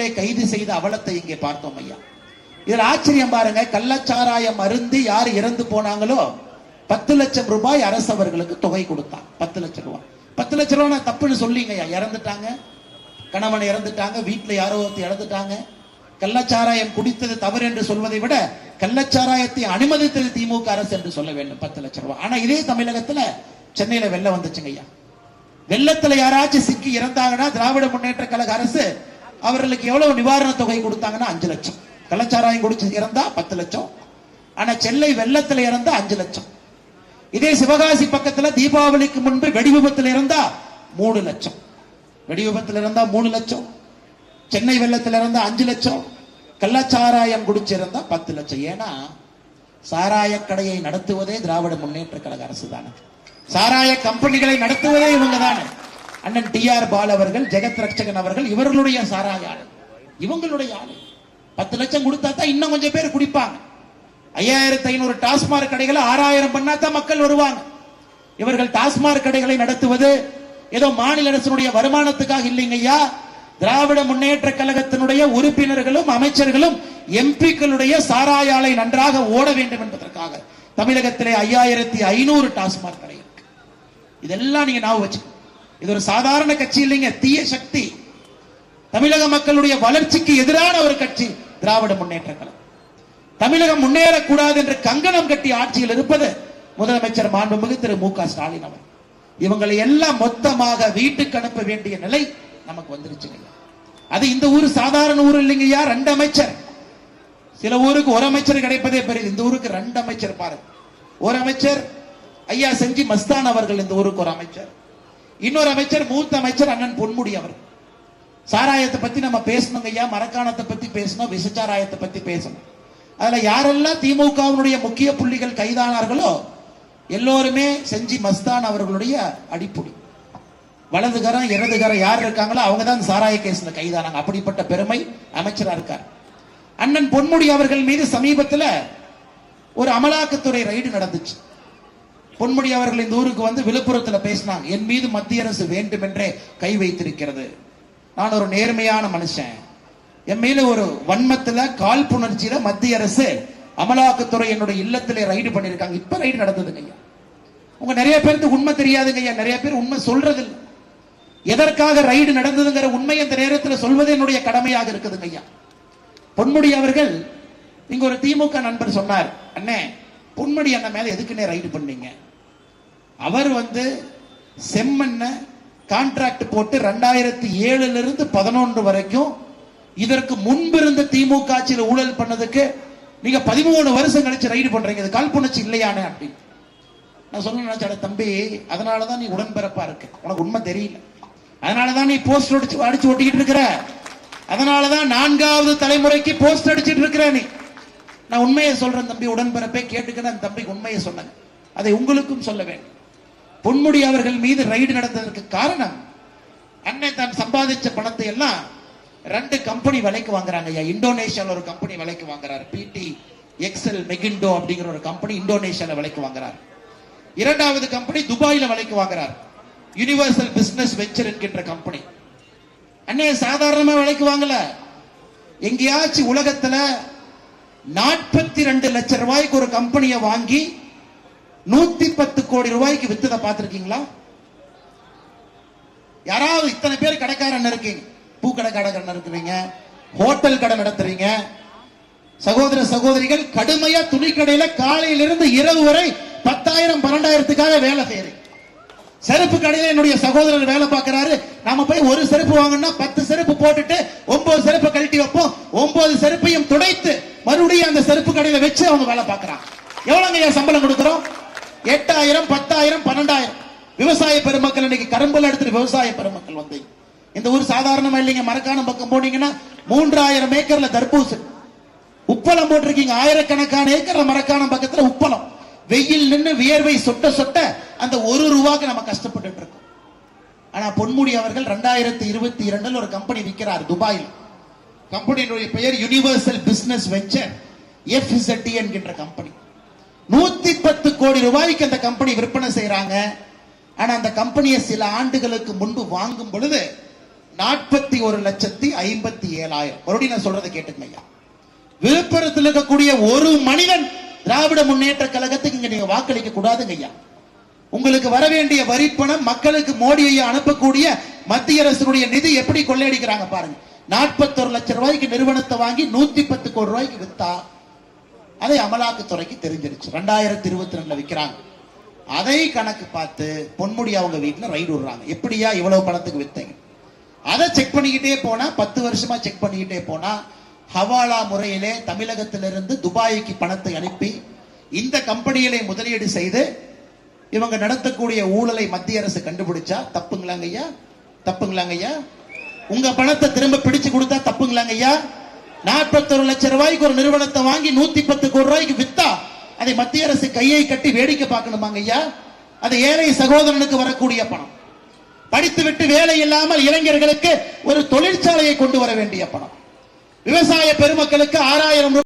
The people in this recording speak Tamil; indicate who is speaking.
Speaker 1: முறையிலே கைது செய்த அவலத்தை இங்கே பார்த்தோம் ஐயா. இதில் ஆச்சரியம் பாருங்க கள்ளச்சாராயம் அருந்து யார் இறந்து போனாங்களோ பத்து லட்சம் ரூபாய் அரசவர்களுக்கு தொகை கொடுத்தான். பத்து லட்சம் ரூபாய். பத்து லட்சம் ரூபாய் நான் தப்புன்னு சொல்லிங்க ஐயா. இறந்துட்டாங்க. கணவன் இறந்துட்டாங்க. வீட்டில் யாரோ ஒருத்தர் இறந்துட்டாங்க. கள்ளச்சாராயம் குடித்தது தவறு என்று சொல்வதை விட கள்ளச்சாராயத்தை அனுமதித்தது திமுக அரசு என்று சொல்ல வேண்டும் பத்து லட்சம் ரூபாய். ஆனா இதே தமிழகத்துல சென்னையில வெள்ளம் வந்துச்சுங்க ஐயா. வெள்ளத்துல யாராச்சும் சிக்கி இறந்தாங்கன்னா திராவிட முன்னேற்ற கழக அரசு அவர்களுக்கு எவ்வளவு நிவாரண தொகை கொடுத்தாங்கன்னா அஞ்சு லட்சம். கள்ளச்சாராயம் குடிச்சு இறந்தா பத்து லட்சம். ஆனா சென்னை வெள்ளத்துல இறந்தா அஞ்சு லட்சம். இதே சிவகாசி பக்கத்துல தீபாவளிக்கு முன்பு வெடி விபத்தில் இருந்தா மூணு லட்சம். வெடி விபத்துல இருந்தா மூணு லட்சம். சென்னை வெள்ளத்தில் இருந்தா அஞ்சு லட்சம். கள்ளச்சாராயம் குடிச்சிருந்தா பத்து லட்சம். ஏன்னா சாராய கடையை நடத்துவதே திராவிட முன்னேற்ற கழக அரசு தானே சாராய கம்பெனிகளை நடத்துவதே இவங்க தானே அண்ணன் டி ஆர் பால் அவர்கள் ஜெகத் ரட்சகன் அவர்கள் இவர்களுடைய சாராய ஆளு. இவங்களுடைய ஆளு. பத்து லட்சம் கொடுத்தா தான் இன்னும் கொஞ்சம் பேர் குடிப்பாங்க. ஐயாயிரத்தி ஐநூறு டாஸ்மாக் கடைகளை ஆறாயிரம் பண்ணா தான் மக்கள் வருவாங்க. இவர்கள் டாஸ்மாக் கடைகளை நடத்துவது ஏதோ மாநில அரசினுடைய வருமானத்துக்காக இல்லைங்க ஐயா. திராவிட முன்னேற்ற கழகத்தினுடைய உறுப்பினர்களும் அமைச்சர்களும் எம்பிக்களுடைய சாராய ஆலை நன்றாக ஓட வேண்டும் என்பதற்காக தமிழகத்திலே ஐயாயிரத்தி ஐநூறு டாஸ்மாக் கடை இருக்கு. இதெல்லாம் நீங்க ஞாபகம் வச்சுக்கணும் இது ஒரு சாதாரண கட்சி இல்லைங்க தீய சக்தி. தமிழக மக்களுடைய வளர்ச்சிக்கு எதிரான ஒரு கட்சி திராவிட முன்னேற்ற கழகம். தமிழகம் முன்னேறக்கூடாது என்று கங்கணம் கட்டி ஆட்சியில் இருப்பது முதலமைச்சர் மாண்புமிகு திரு மு க ஸ்டாலின் அவர் இவங்களை எல்லாம் மொத்தமாக வீட்டுக்கு அனுப்ப வேண்டிய நிலை நமக்கு வந்துருச்சுங்க அது இந்த ஊர் சாதாரண ஊர் இல்லைங்கய்யா ரெண்டு அமைச்சர். சில ஊருக்கு ஒரு அமைச்சர் கிடைப்பதே பெரிய இந்த ஊருக்கு ரெண்டு அமைச்சர் பாருங்க. ஒரு அமைச்சர் ஐயா செஞ்சி மஸ்தான் அவர்கள் இந்த ஊருக்கு ஒரு அமைச்சர். இன்னொரு அமைச்சர் மூத்த அமைச்சர் அண்ணன் பொன்முடி அவர். சாராயத்தை பத்தி நம்ம பேசணுங்க ஐயா மரக்காணத்தை பத்தி பேசணும் விசச்சாராயத்தை பத்தி பேசணும். அதுல யாரெல்லாம் திமுகவினுடைய முக்கிய புள்ளிகள் கைதானார்களோ எல்லோருமே செஞ்சி மஸ்தான் அவர்களுடைய அடிப்புடி. வலதுகரம் இடதுகரம் யார் இருக்காங்களோ அவங்க தான் சாராய கேஸ்ல கைதானாங்க. அப்படிப்பட்ட பெருமை அமைச்சரா இருக்கார். அண்ணன் பொன்முடி அவர்கள் மீது சமீபத்தில் ஒரு அமலாக்கத்துறை ரைடு நடந்துச்சு. பொன்முடி அவர்கள் இந்த ஊருக்கு வந்து விழுப்புரத்தில் பேசினாங்க என் மீது மத்திய அரசு வேண்டுமென்றே கை வைத்திருக்கிறது. நான் ஒரு நேர்மையான மனுஷன். என் மேல ஒரு வன்மத்துல காழ்ப்புணர்ச்சியில மத்திய அரசு அமலாக்கத்துறை என்னுடைய இல்லத்திலே ரைடு பண்ணிருக்காங்க இப்ப ரைடு நடந்ததுங்க ஐயா. உங்க நிறைய பேருக்கு உண்மை தெரியாதுங்க ஐயா. நிறைய பேர் உண்மை சொல்றது எதற்காக ரைடு நடந்ததுங்கிற உண்மை அந்த நேரத்தில் சொல்வது என்னுடைய கடமையாக இருக்குதுங்க ஐயா. பொன்முடி அவர்கள் இங்க ஒரு திமுக நண்பர் சொன்னார் அண்ணே பொன்முடி அண்ணன் மேல எதுக்குன்னே ரைடு பண்ணீங்க? அவர் வந்து செம்மண்ணை கான்ட்ராக்ட் போட்டு ரெண்டாயிரத்தி ஏழுல இருந்து பதினொன்று வரைக்கும் இதற்கு முன்பு இருந்த திமுக ஆட்சியில் ஊழல் பண்ணதுக்கு நீங்க பதிமூணு வருஷம் கழிச்சு ரைடு பண்றீங்க. இது காழ்ப்புணர்ச்சி இல்லையானே அப்படின்னு நான் சொல்ல நினைச்சட தம்பி அதனாலதான் நீ உடன்பிறப்பா இருக்க. உனக்கு உண்மை தெரியல. அதனாலதான் நீ போஸ்ட் அடிச்சு அடிச்சு ஒட்டிக்கிட்டு இருக்கிற. அதனாலதான் நான்காவது தலைமுறைக்கு போஸ்ட் அடிச்சிட்டு இருக்கிற நீ. நான் உண்மையை சொல்றேன் தம்பி உடன்பிறப்பே கேட்டுக்கிறேன் அந்த தம்பிக்கு உண்மையை சொன்னேன். அதை உங்களுக்கும் சொல்ல வேண்டும். பொன்முடி அவர்கள் மீது ரைடு நடந்ததற்கு காரணம் அன்னை தான் சம்பாதிச்ச பணத்தை எல்லாம் ரெண்டு கம்பெனி விலைக்கு வாங்குறாங்க ஐயா. இந்தோனேஷியாவில் ஒரு கம்பெனி விலைக்கு வாங்குறாரு. பிடி எக்ஸல் மெகிண்டோ அப்படிங்கிற ஒரு கம்பெனி இந்தோனேஷியாவில் விலைக்கு வாங்குறாரு. இரண்டாவது கம்பெனி துபாயில விலைக்கு வாங்குறார். யுனிவர்சல் பிசினஸ் வெஞ்சர் என்கின்ற கம்பெனி அன்னைய சாதாரணமா விலைக்கு வாங்கல. எங்கேயாச்சும் உலகத்துல நாற்பத்தி ரெண்டு லட்சம் ரூபாய்க்கு ஒரு கம்பெனியை வாங்கி நூத்தி பத்து கோடி ரூபாய்க்கு வித்ததை பார்த்திருக்கீங்களா? யாராவது இத்தனை பேர் கடைக்காரன் இருக்கீங்க. பூக்கடை கடைக்காரன் இருக்கிறீங்க. ஹோட்டல் கடை நடத்துறீங்க. சகோதர சகோதரிகள் கடுமையா துணிக்கடையில காலையிலிருந்து இரவு வரை பத்தாயிரம் பன்னெண்டாயிரத்துக்காக வேலை செய்யறீங்க. செருப்பு கடையில என்னுடைய சகோதரர் வேலை பார்க்கிறாரு. நாம போய் ஒரு செருப்பு வாங்கினா பத்து செருப்பு போட்டுட்டு ஒன்பது செருப்பு கழட்டி வைப்போம். ஒன்பது செருப்பையும் துடைத்து மறுபடியும் அந்த செருப்பு கடையில வச்சு அவங்க வேலை பார்க்கறாங்க. எவ்வளவுங்க சம்பளம் கொடுக்குறோம்? எட்டாயிரம் பத்தாயிரம் பன்னெண்டாயிரம். விவசாய பெருமக்கள் இன்னைக்கு கரும்புல எடுத்துட்டு விவசாய பெருமக்கள் வந்து. இந்த ஊர் சாதாரணமா இல்லைங்க மரக்கான பக்கம் போனீங்கன்னா மூன்றாயிரம் ஏக்கர்ல தர்பூசணி. உப்பளம் போட்டிருக்கீங்க ஆயிரக்கணக்கான ஏக்கர்ல மரக்கான பக்கத்துல உப்பளம். வெயில் நின்று வியர்வை சொட்ட சொட்ட அந்த ஒரு ரூபாக்கு நம்ம கஷ்டப்பட்டு இருக்கோம். ஆனா பொன்முடி அவர்கள் ரெண்டாயிரத்தி இருபத்தி இரண்டில் ஒரு கம்பெனி விற்கிறார் துபாயில். கம்பெனியினுடைய பெயர் யுனிவர்சல் பிசினஸ் வெஞ்சர் எஃப்இசட்டி என்கின்ற கம்பெனி நூத்தி பத்து கோடி ரூபாய்க்கு அந்த கம்பெனி விற்பனை செய்யறாங்க ஆனா அந்த கம்பெனியை சில ஆண்டுகளுக்கு முன்பு வாங்கும் பொழுது நாற்பத்தி ஒரு லட்சத்தி ஐம்பத்தி ஏழாயிரம். மறுபடியும் நான் சொல்றதை கேட்டுக்கங்க விழுப்புரத்தில் இருக்கக்கூடிய ஒரு மனிதன் திராவிட முன்னேற்ற கழகத்துக்கு இங்க நீங்க வாக்களிக்க கூடாதுங்க ஐயா. உங்களுக்கு வர வேண்டிய வரிப்பணம் மக்களுக்கு மோடி ஐயா அனுப்பக்கூடிய மத்திய அரசுடைய நிதி எப்படி கொள்ளையடிக்கிறாங்க பாருங்க. நாற்பத்தொரு லட்சம் ரூபாய்க்கு நிறுவனத்தை வாங்கி நூத்தி பத்து கோடி ரூபாய்க்கு வித்தா அதை அமலாக்கத்துறைக்கு தெரிஞ்சிருச்சு. ரெண்டாயிரத்தி இருபத்தி ரெண்டுல விற்கிறாங்க அதை கணக்கு பார்த்து பொன்முடி அவங்க வீட்டுல ரைடு விடுறாங்க. எப்படியா இவ்வளவு பணத்துக்கு வித்தீங்க? அதை செக் பண்ணிக்கிட்டே போனா பத்து வருஷமா செக் பண்ணிக்கிட்டே போனா ஹவாலா முறையிலே தமிழகத்திலிருந்து துபாய்க்கு பணத்தை அனுப்பி இந்த கம்பெனிகளை முதலீடு செய்து இவங்க நடத்தக்கூடிய ஊழலை மத்திய அரசு கண்டுபிடிச்சா தப்புங்களாங்க ஐயா தப்புங்களாங்க ஐயா உங்க பணத்தை திரும்ப பிடிச்சு கொடுத்தா தப்புங்களாங்க ஐயா நாற்பத்தொரு லட்சம் ரூபாய்க்கு ஒரு நிறுவனத்தை வாங்கி நூத்தி பத்து கோடி ரூபாய்க்கு வித்தா அதை மத்திய அரசு கையை கட்டி வேடிக்கை பார்க்கணுமாங்க ஐயா? அது ஏழை சகோதரனுக்கு வரக்கூடிய பணம். படித்துவிட்டு வேலை இல்லாமல் இளைஞர்களுக்கு ஒரு தொழிற்சாலையை கொண்டு வர வேண்டிய பணம். விவசாய பெருமக்களுக்கு ஆறாயிரம்